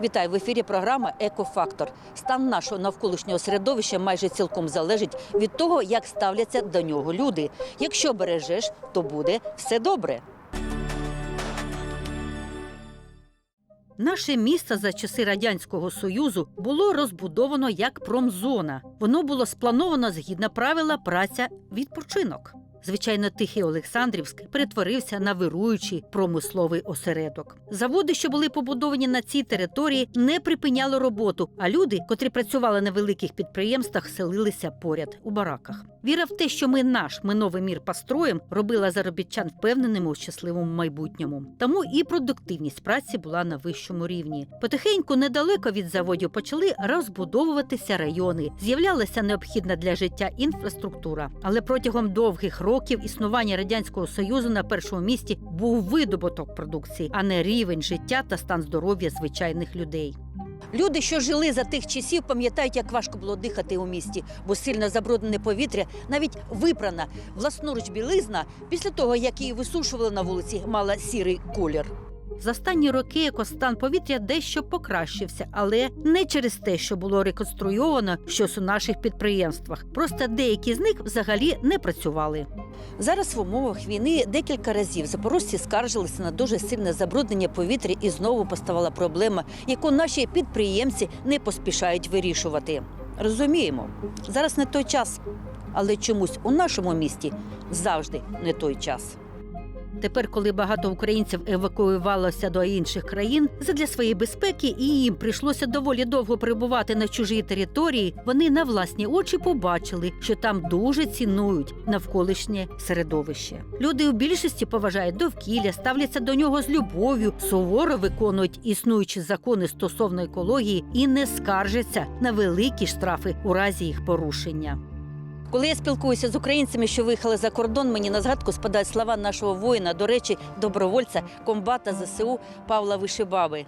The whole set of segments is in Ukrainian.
Вітаю в ефірі. Програма Екофактор. Стан нашого навколишнього середовища майже цілком залежить від того, як ставляться до нього люди. Якщо бережеш, то буде все добре. Наше місто за часи радянського союзу було розбудовано як промзона. Воно було сплановано згідно правила праця відпочинок. Звичайно, тихий Олександрівськ перетворився на вируючий промисловий осередок. Заводи, що були побудовані на цій території, не припиняли роботу. А люди, котрі працювали на великих підприємствах, селилися поряд у бараках. Віра в те, що ми наш ми новий мір построїм, робила заробітчан впевненими у щасливому майбутньому. Тому і продуктивність праці була на вищому рівні. Потихеньку недалеко від заводів почали розбудовуватися райони. З'являлася необхідна для життя інфраструктура. Але протягом довгих років існування радянського союзу на першому місці був видобуток продукції, а не рівень життя та стан здоров'я звичайних людей. Люди, що жили за тих часів, пам'ятають, як важко було дихати у місті, бо сильно забруднене повітря, навіть випрана власноруч білизна, після того як її висушували на вулиці, мала сірий колір. За останні роки екостан повітря дещо покращився, але не через те, що було реконструйовано щось у наших підприємствах. Просто деякі з них взагалі не працювали. Зараз в умовах війни декілька разів запорожці скаржилися на дуже сильне забруднення повітря, і знову поставала проблема, яку наші підприємці не поспішають вирішувати. Розуміємо, зараз не той час, але чомусь у нашому місті завжди не той час. Тепер, коли багато українців евакуювалося до інших країн, задля своєї безпеки і їм прийшлося доволі довго перебувати на чужій території, вони на власні очі побачили, що там дуже цінують навколишнє середовище. Люди у більшості поважають довкілля, ставляться до нього з любов'ю, суворо виконують існуючі закони стосовно екології і не скаржаться на великі штрафи у разі їх порушення. Коли я спілкуюся з українцями, що виїхали за кордон, мені на згадку спадають слова нашого воїна, до речі, добровольця, комбата ЗСУ Павла Вишибави.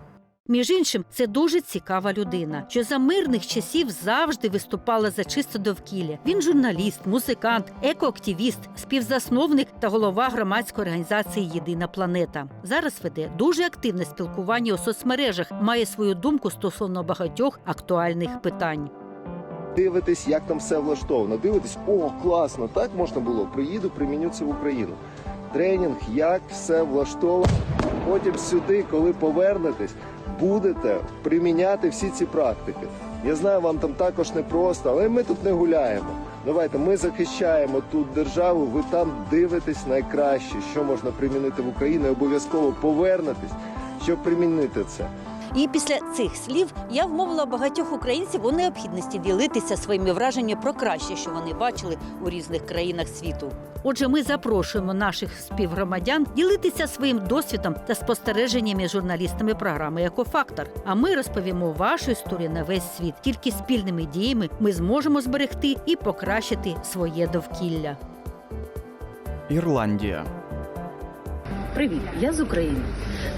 Між іншим, це дуже цікава людина, що за мирних часів завжди виступала за чисте довкілля. Він журналіст, музикант, екоактивіст, співзасновник та голова громадської організації Єдина планета. Зараз веде дуже активне спілкування у соцмережах, має свою думку стосовно багатьох актуальних питань. Дивитесь, як там все влаштовано. Дивитесь, о, класно, так можна було. Приїду, приміню це в Україну. Тренінг, як все влаштовано. Потім сюди, коли повернетесь, будете приміняти всі ці практики. Я знаю, вам там також непросто, але ми тут не гуляємо. Давайте ми захищаємо тут державу. Ви там дивитесь найкраще, що можна примінити в Україні. Обов'язково повернетесь, щоб примінити це. І після цих слів я вмовила багатьох українців у необхідності ділитися своїми враженнями про краще, що вони бачили у різних країнах світу. Отже, ми запрошуємо наших співгромадян ділитися своїм досвідом та спостереженнями журналістами програми Екофактор. А ми розповімо вашу історію на весь світ. Тільки спільними діями ми зможемо зберегти і покращити своє довкілля. Ірландія. Привіт, я з України.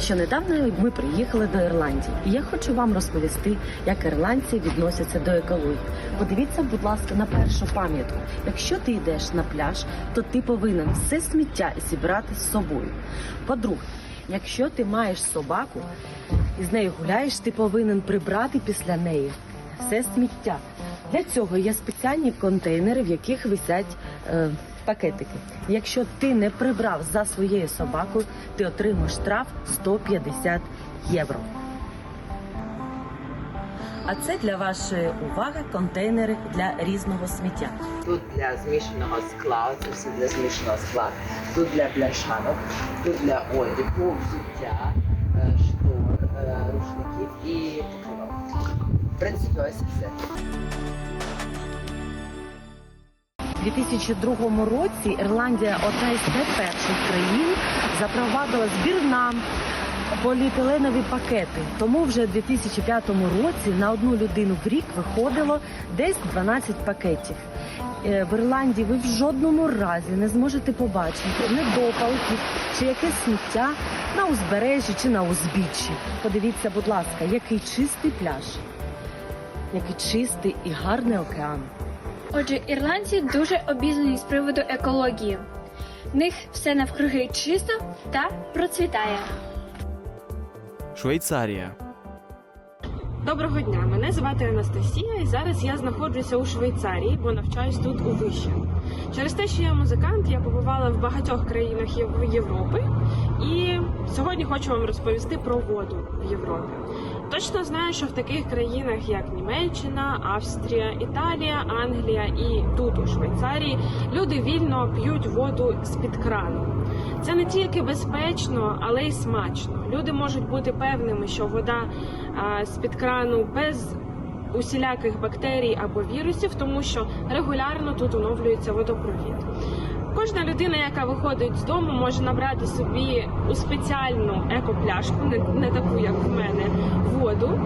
Що недавно ми приїхали до Ірландії, і я хочу вам розповісти, як ірландці відносяться до екології. Подивіться, будь ласка, на першу пам'ятку. Якщо ти йдеш на пляж, то ти повинен все сміття зібрати з собою. По-друге, якщо ти маєш собаку і з нею гуляєш, ти повинен прибрати після неї все сміття. Для цього є спеціальні контейнери, в яких висять е, пакетики. Якщо ти не прибрав за своєю собакою, ти отримаєш штраф 150 євро. А це для вашої уваги контейнери для різного сміття. Тут для змішаного скла, це все для змішаного скла. Тут для бляшанок, тут для одягу, взуття, е, штор, е, рушників і покривок. В принципі, ось і все. У 2002 році Ірландія одна із найперших країн запровадила збір на поліетиленові пакети. Тому вже у 2005 році на одну людину в рік виходило десь 12 пакетів. Е, В Ірландії ви в жодному разі не зможете побачити недопалків чи якесь сміття на узбережжі чи на узбіччі. Подивіться, будь ласка, який чистий пляж, який чистий і гарний океан. Отже, ірландці дуже обізнані з приводу екології. В них все навкруги чисто та процвітає. Швейцарія. Доброго дня, мене звати Анастасія, і зараз я знаходжуся у Швейцарії, бо навчаюсь тут у виші. Через те, що я музикант, я побувала в багатьох країнах Європи, і сьогодні хочу вам розповісти про воду в Європі. Точно знаю, що в таких країнах, як Німеччина, Австрія, Італія, Англія і тут у Швейцарії люди вільно п'ють воду з-під крану. Це не тільки безпечно, але й смачно. Люди можуть бути певними, що вода а, з-під крану без усіляких бактерій або вірусів, тому що регулярно тут оновлюється водопровід. Кожна людина, яка виходить з дому, може набрати собі у спеціальну екопляшку, не, не таку, як в мене, воду.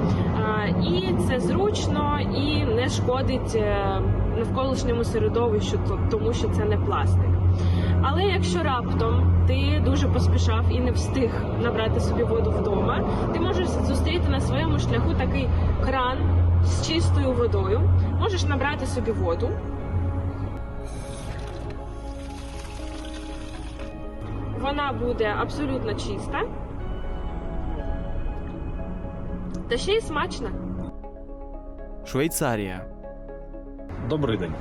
І це зручно і не шкодить е, навколишньому середовищу, то- тому що це не пластик. Але якщо раптом ти дуже поспішав і не встиг набрати собі воду вдома, ти можеш зустріти на своєму шляху такий кран з чистою водою. Можеш набрати собі воду. Вона буде абсолютно чиста. Та ще й смачна. Швейцарія. Добрий день.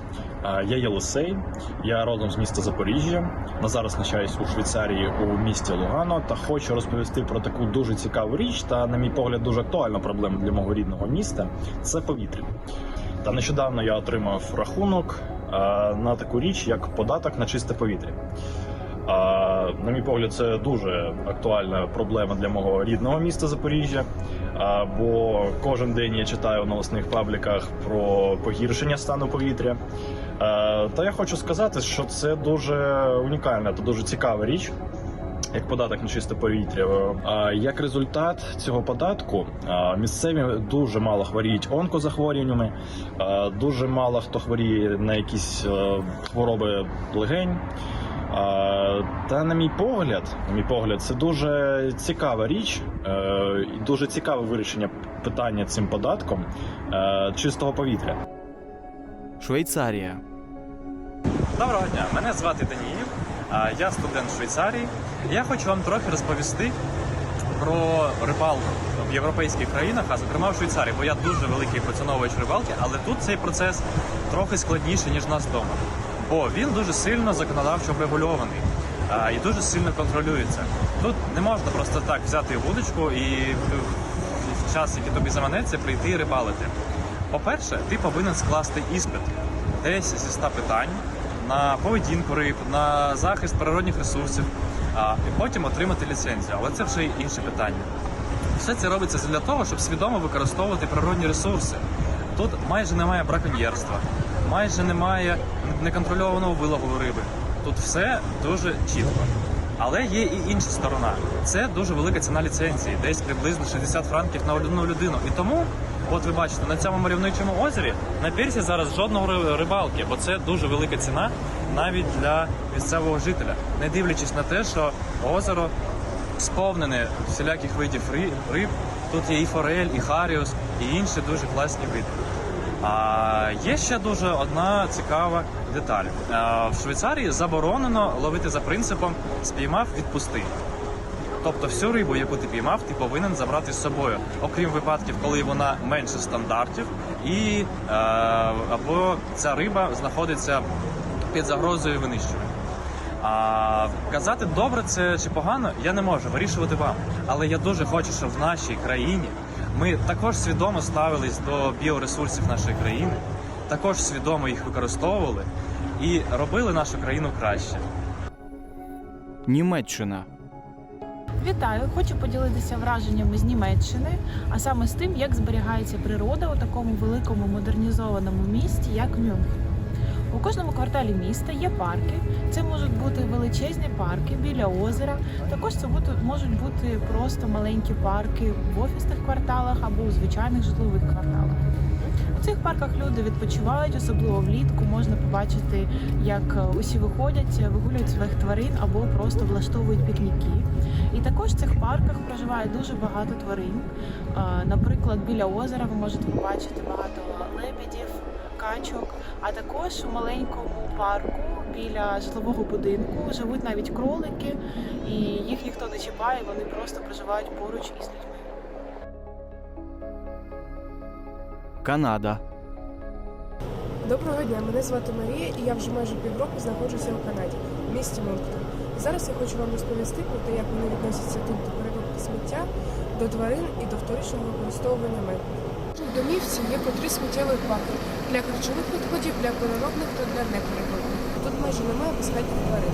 Я Єлисей, я родом з міста Запоріжжя. На зараз навчаюсь у Швейцарії у місті Лугано та хочу розповісти про таку дуже цікаву річ та, на мій погляд, дуже актуальну проблему для мого рідного міста це повітря. Та нещодавно я отримав рахунок на таку річ, як податок на чисте повітря. А, на мій погляд, це дуже актуальна проблема для мого рідного міста Запоріжжя. А, бо кожен день я читаю в новосних пабліках про погіршення стану повітря. А, та я хочу сказати, що це дуже унікальна та дуже цікава річ. Як податок на чисте повітря, як результат цього податку, місцеві дуже мало хворіють онкозахворюваннями, дуже мало хто хворіє на якісь е, хвороби легень. Та на мій погляд, на мій погляд, це дуже цікава річ, е, і дуже цікаве вирішення питання цим податком е, чистого повітря. Швейцарія. Доброго дня, мене звати Даніїв, а я студент Швейцарії. Я хочу вам трохи розповісти про рибалку в європейських країнах, а зокрема в Швейцарії, бо я дуже великий поціновувач рибалки, але тут цей процес трохи складніший, ніж у нас вдома. Бо він дуже сильно законодавчо врегульований і дуже сильно контролюється. Тут не можна просто так взяти вудочку і в- час, який тобі заманеться, прийти і рибалити. По-перше, ти повинен скласти іспит десь зі 100 питань на поведінку риб, на захист природних ресурсів, і потім отримати ліцензію. Але це вже інше питання. Все це робиться для того, щоб свідомо використовувати природні ресурси. Тут майже немає браконьєрства, майже немає неконтрольованого вилову риби. Тут все дуже чітко. Але є і інша сторона. Це дуже велика ціна ліцензії, десь приблизно 60 франків на одну людину. І тому, от ви бачите, на цьому мальовничому озері на пірсі зараз жодного рибалки, бо це дуже велика ціна навіть для місцевого жителя, не дивлячись на те, що озеро сповнене всіляких видів риб. Тут є і форель, і харіус, і інші дуже класні види. А є ще дуже одна цікава деталь. А, в Швейцарії заборонено ловити за принципом спіймав, відпусти. Тобто всю рибу, яку ти піймав, ти повинен забрати з собою, окрім випадків, коли вона менше стандартів, і е, або ця риба знаходиться під загрозою винищення. А казати добре це чи погано, я не можу вирішувати вам. Але я дуже хочу, щоб в нашій країні ми також свідомо ставились до біоресурсів нашої країни, також свідомо їх використовували і робили нашу країну краще. Німеччина. Вітаю! Хочу поділитися враженнями з Німеччини, а саме з тим, як зберігається природа у такому великому модернізованому місті, як Мюнхен. У кожному кварталі міста є парки. Це можуть бути величезні парки біля озера. Також це можуть бути просто маленькі парки в офісних кварталах або у звичайних житлових кварталах. У цих парках люди відпочивають, особливо влітку. Можна побачити, як е, усі виходять, вигулюють своїх тварин або просто влаштовують пікніки. І також в цих парках проживає дуже багато тварин. Е, Наприклад, біля озера ви можете побачити багато лебедів, качок. А також у маленькому парку біля житлового будинку живуть навіть кролики, і їх ніхто не чіпає, вони просто проживають поруч із людьми. Канада. Доброго дня, мене звати Марія, і я вже майже півроку знаходжуся у Канаді, в місті Монктон. Зараз я хочу вам розповісти про те, як вони відносяться тут до переробки сміття, до тварин і до вторичного використовування меблів. В домівці є по три сміттєвих баки для харчових відходів, для переробних та для непереробних. Тут майже немає безхатніх тварин.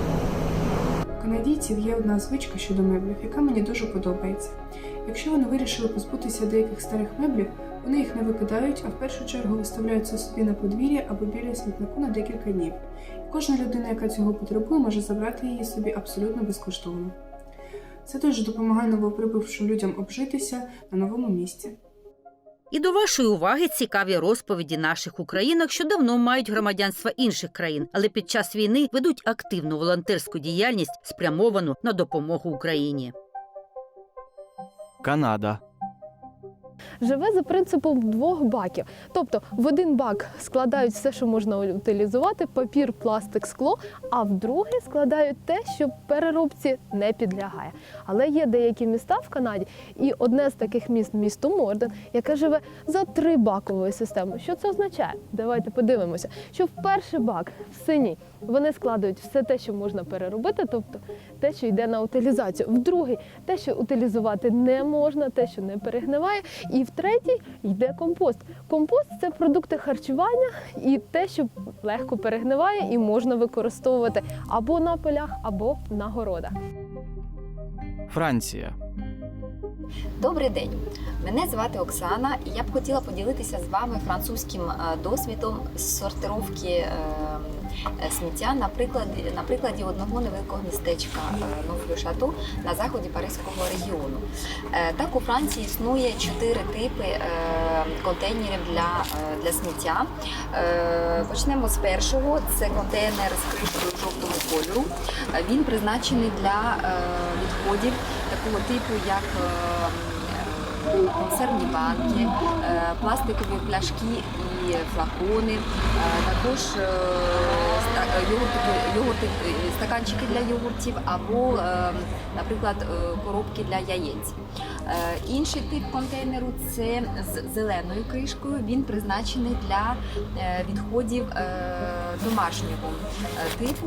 У канадійців є одна звичка щодо меблів, яка мені дуже подобається. Якщо вони вирішили позбутися деяких старих меблів, вони їх не викидають, а в першу чергу виставляються собі на подвір'я або біля смітнику на декілька днів. Кожна людина, яка цього потребує, може забрати її собі абсолютно безкоштовно. Це дуже допомагає новоприбувшим людям обжитися на новому місці. І до вашої уваги цікаві розповіді наших українок, що давно мають громадянство інших країн, але під час війни ведуть активну волонтерську діяльність, спрямовану на допомогу Україні. Канада. Живе за принципом двох баків. Тобто в один бак складають все, що можна утилізувати: папір, пластик, скло, а в другий складають те, що переробці не підлягає. Але є деякі міста в Канаді, і одне з таких міст місто Морден, яке живе за три баковою системою. Що це означає? Давайте подивимося, що в перший бак в синій вони складають все те, що можна переробити, тобто те, що йде на утилізацію. В другий те, що утилізувати не можна, те, що не перегниває. І в третій йде компост. Компост це продукти харчування і те, що легко перегниває і можна використовувати або на полях, або на городах. Франція. Добрий день, мене звати Оксана, і я б хотіла поділитися з вами французьким е, досвідом сортировки е, е, сміття на прикладі, на прикладі одного невеликого містечка Нофлю-Шату на заході Паризького регіону. Е, Так у Франції існує чотири типи е, контейнерів для, е, для сміття. Е, Почнемо з першого. Це контейнер з кришкою жовтого кольору. Е, Він призначений для е, відходів такого типу, як е, е, консервні банки, е, пластикові пляшки і флакони, е, також е, йогуртові- йогурти, е, стаканчики для йогуртів або, е, наприклад, е, коробки для яєць. Інший тип контейнеру це з зеленою кришкою. Він призначений для відходів домашнього типу.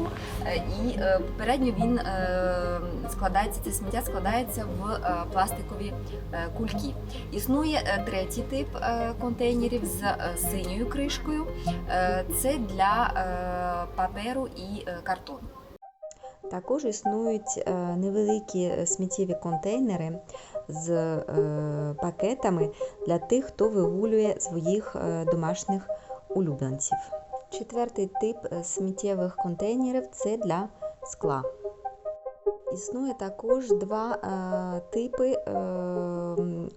І попередньо він складається, це сміття складається в пластикові кульки. Існує третій тип контейнерів з синьою кришкою. Це для паперу і е, картону. Також існують е, невеликі е, сміттєві контейнери з пакетами для тих, хто вигулює своїх домашніх улюбленців. Четвертий тип сміттєвих контейнерів це для скла. Існує також два типи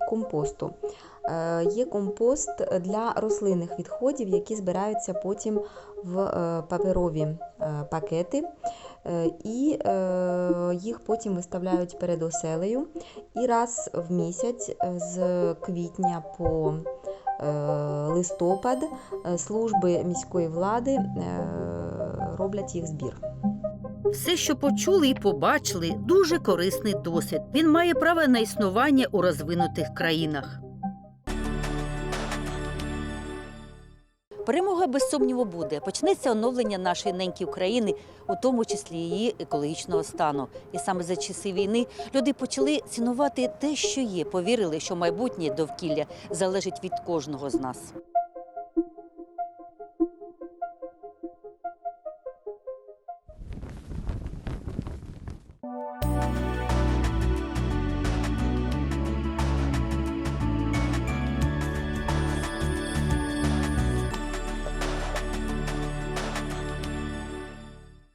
компосту. Е, Є компост для рослинних відходів, які збираються потім в е, паперові е, пакети, і їх потім виставляють перед оселею. І раз в місяць з квітня по листопад служби міської влади роблять їх збір. Все, що почули і побачили, дуже корисний досвід. Він має право на існування у розвинутих країнах. Перемога без сумніву буде. Почнеться оновлення нашої неньки України, у тому числі її екологічного стану. І саме за часи війни люди почали цінувати те, що є. Повірили, що майбутнє довкілля залежить від кожного з нас.